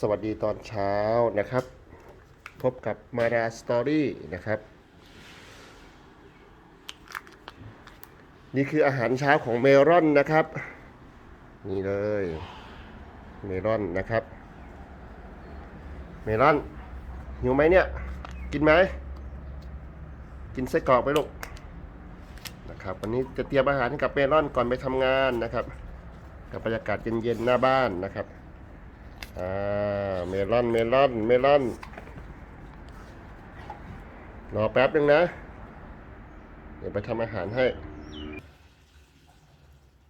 สวัสดีตอนเช้านะครับ พบกับมาดาสตอรี่นะครับ นี่คืออาหารเช้าของเมรอนนะครับ นี่เลย เมรอนนะครับ เมรอนหิวไหมเนี่ย กินไหม กินไส้กรอกไหมลูกนะครับ วันนี้จะเตรียมอาหารให้กับเมรอนก่อนไปทำงานนะครับ กับบรรยากาศเย็นๆหน้าบ้านนะครับ อ่าเมลอนเมลอนเมลอนรอแป๊บนึงนะ เดี๋ยวไปทำอาหารให้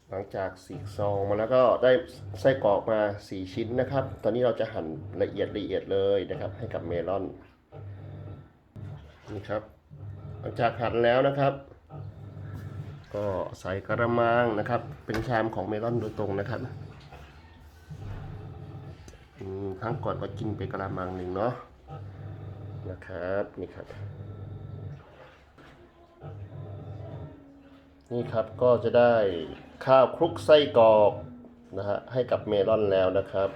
หลังจากสีซองมาแล้วก็ได้ไส้กรอกมา4ชิ้นนะครับ ตอนนี้เราจะหั่นละเอียดละเอียดเลยนะครับ ให้กับเมลอนนี่ครับ หลังจากหั่นแล้วนะครับ ก็ใส่กระมังนะครับ เป็นชามของเมลอนโดยตรงนะครับ ครั้งก่อนก็กินไปกระมังหนึ่งเนาะนะครับนี่ครับ นี่ครับก็จะได้ข้าวคลุกไส้กรอกนะฮะให้กับเมลอนแล้วนะครับ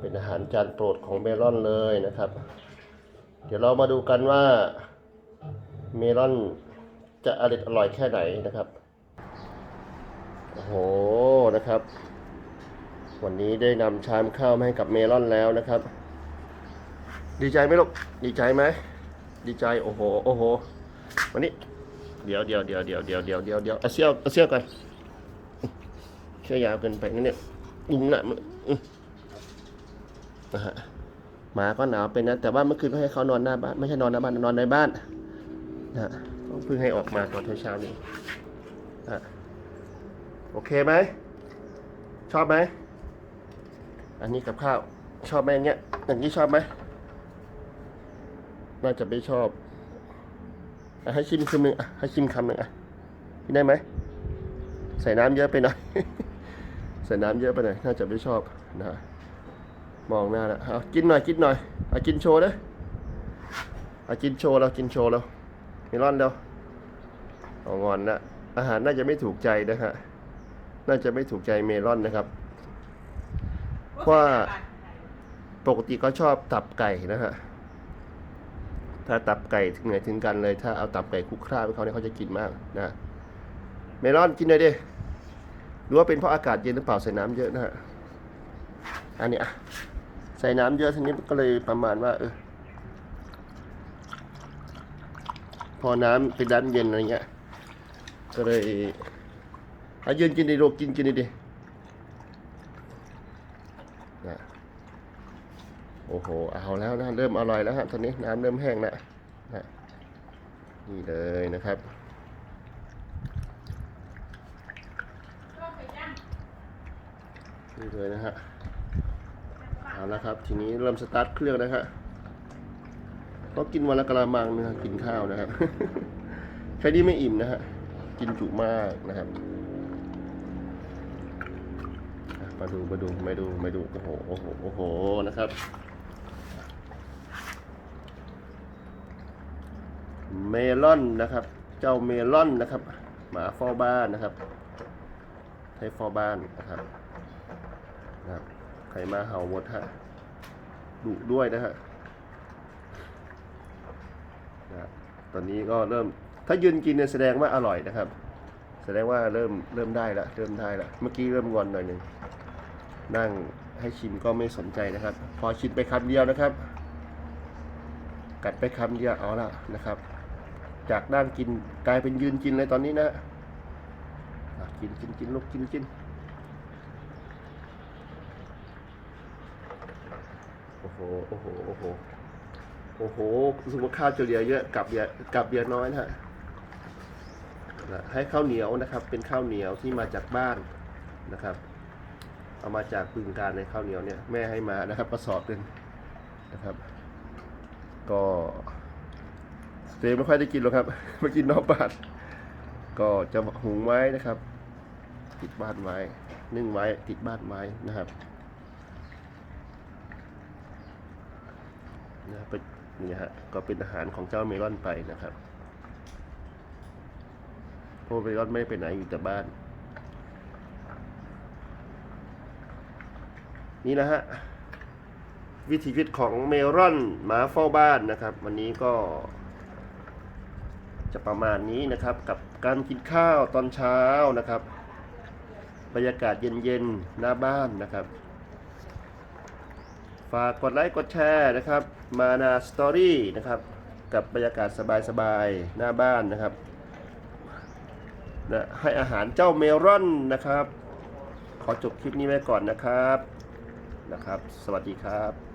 เป็นอาหารจานโปรดของเมลอนเลยนะครับ เดี๋ยวเรามาดูกันว่าเมลอนจะอร่อยอร่อยแค่ไหนนะครับโอ้โหนะครับ วันนี้ได้นำชามข้าวมาให้กับเมลอนแล้วนะครับ ดีใจไหมลูกดีใจไหมดีใจโอ้โหโอ้โหวันนี้ เดี๋ยวเดี๋ยวเดี๋ยวเดี๋ยวเดี๋ยวเดี๋ยวเดี๋ยวเดี๋ยวเอาเซี่ยวเอาเซี่ยวก่อนเชื่อยาวเกินไปนะเนี่ยยุงน่มึงอื้อนะฮะหมาก็หนาวเป็นนะ แต่ว่าเมื่อคืนก็ให้เขานอนหน้าบ้านไม่ใช่นอนหน้าบ้านนอนในบ้านนะฮะเพิ่งให้ออกมาตอนเช้านี้ฮะโอเคไหมชอบไหม อันนี้กับข้าวชอบไหมอย่างเงี้ย อย่างนี้ชอบไหมน่าจะไม่ชอบอให้ชิมคำหนึ่งอะให้ชิมคำหนึ่งอะกินได้ไหมใส่น้ำเยอะไปหน่อย ใส่น้ำเยอะไปหน่อย น่าจะไม่ชอบนะฮะมองหน้าแล้วเอากินหน่อย กินหน่อยเอากินโชว์เลยเอากินโชว์แล้วกินโชว์แล้วเมลอนเดียวเอางอนนะอาหารน่าจะไม่ถูกใจนะฮะ น่าจะไม่ถูกใจเมลอนนะครับ เพราะว่าปกติก็ชอบตับไก่นะฮะ ถ้าตับไก่ถึงไหนถึงกันเลย ถ้าเอาตับไก่คุกคล้าไปเขาเนี่ยเขาจะกินมากนะ เมลอนกินเลยดิหรือว่าเป็นเพราะอากาศเย็นหรือเปล่าใส่น้ำเยอะนะฮะ อันนี้อะใส่น้ำเยอะทีนี้ก็เลยประมาณว่า เออ พอน้ำเป็นด้านเย็นอะไรเงี้ย ก็เลยอายืนกินดิโลกกินกินดิ นะโอ้โห เอาแล้วนะ เริ่มอร่อยแล้วฮะตอนนี้น้ำเริ่มแห้งแล้วนะนี่เลยนะครับนี่เลยนะฮะ เอาแล้วครับ ทีนี้เริ่มสตาร์ทเครื่องนะฮะก็กินวันละกะละมังนะกินข้าวนะครับ แค่นี้ไม่อิ่มนะฮะ กินจุมากนะครับ มาดูมาดูมาดูมาดูโอ้โหโอ้โหโอ้โหนะครับเมลอนนะครับ เจ้าเมลอนนะครับ หมาเฝ้าบ้านนะครับให้เฝ้าบ้านนะครับนะครับใครมาเห่าหมดฮะดุด้วยนะฮะนะตอนนี้ก็เริ่มถ้ายืนกินเนี่ยแสดงว่าอร่อยนะครับ แสดงว่าเริ่มเริ่มได้ละเริ่มได้ละเมื่อกี้เริ่มงอนหน่อยหนึ่ง นั่งให้ชิมก็ไม่สนใจนะครับ พอชิมไปคำเดียวนะครับ กัดไปคำเดียวเอาละนะครับ จากนั่งกินกลายเป็นยืนกินเลยตอนนี้นะอะกินกินกินลูกกินกินโอ้โหโอ้โหโอ้โหโอ้โหสึกว่าข้าวจะเหลือเยอะกับเหลือกับเหลือน้อยนะฮะให้ข้าวเหนียวนะครับ เป็นข้าวเหนียวที่มาจากบ้านนะครับ เอามาจากบึงการในข้าวเหนียวเนี่ยแม่ให้มานะครับกระสอบหนึ่งนะครับ ก็เจไม่ค่อยได้กินหรอกครับมากินนอกบ้านก็จะหุงไว้นะครับ ติดบ้านไว้ นึ่งไว้ติดบ้านไว้นะครับนะเป็นนี่ฮะก็เป็นอาหารของเจ้าเมลอนไปนะครับเพราะเมลอนไม่ได้ไปไหนอยู่แต่บ้าน นี่นะฮะ วิถีชีวิตของเมรอนหมาเฝ้าบ้านนะครับ วันนี้ก็ จะประมาณนี้นะครับ กับการกินข้าวตอนเช้านะครับ บรรยากาศเย็นๆหน้าบ้านนะครับ ฝากกดไลค์กดแชร์นะครับ มานาสตอรี่นะครับกับบรรยากาศสบายๆหน้าบ้านนะครับนะให้อาหารเจ้าเมรอนนะครับ ขอจบคลิปนี้ไว้ก่อนนะครับ นะครับ สวัสดีครับ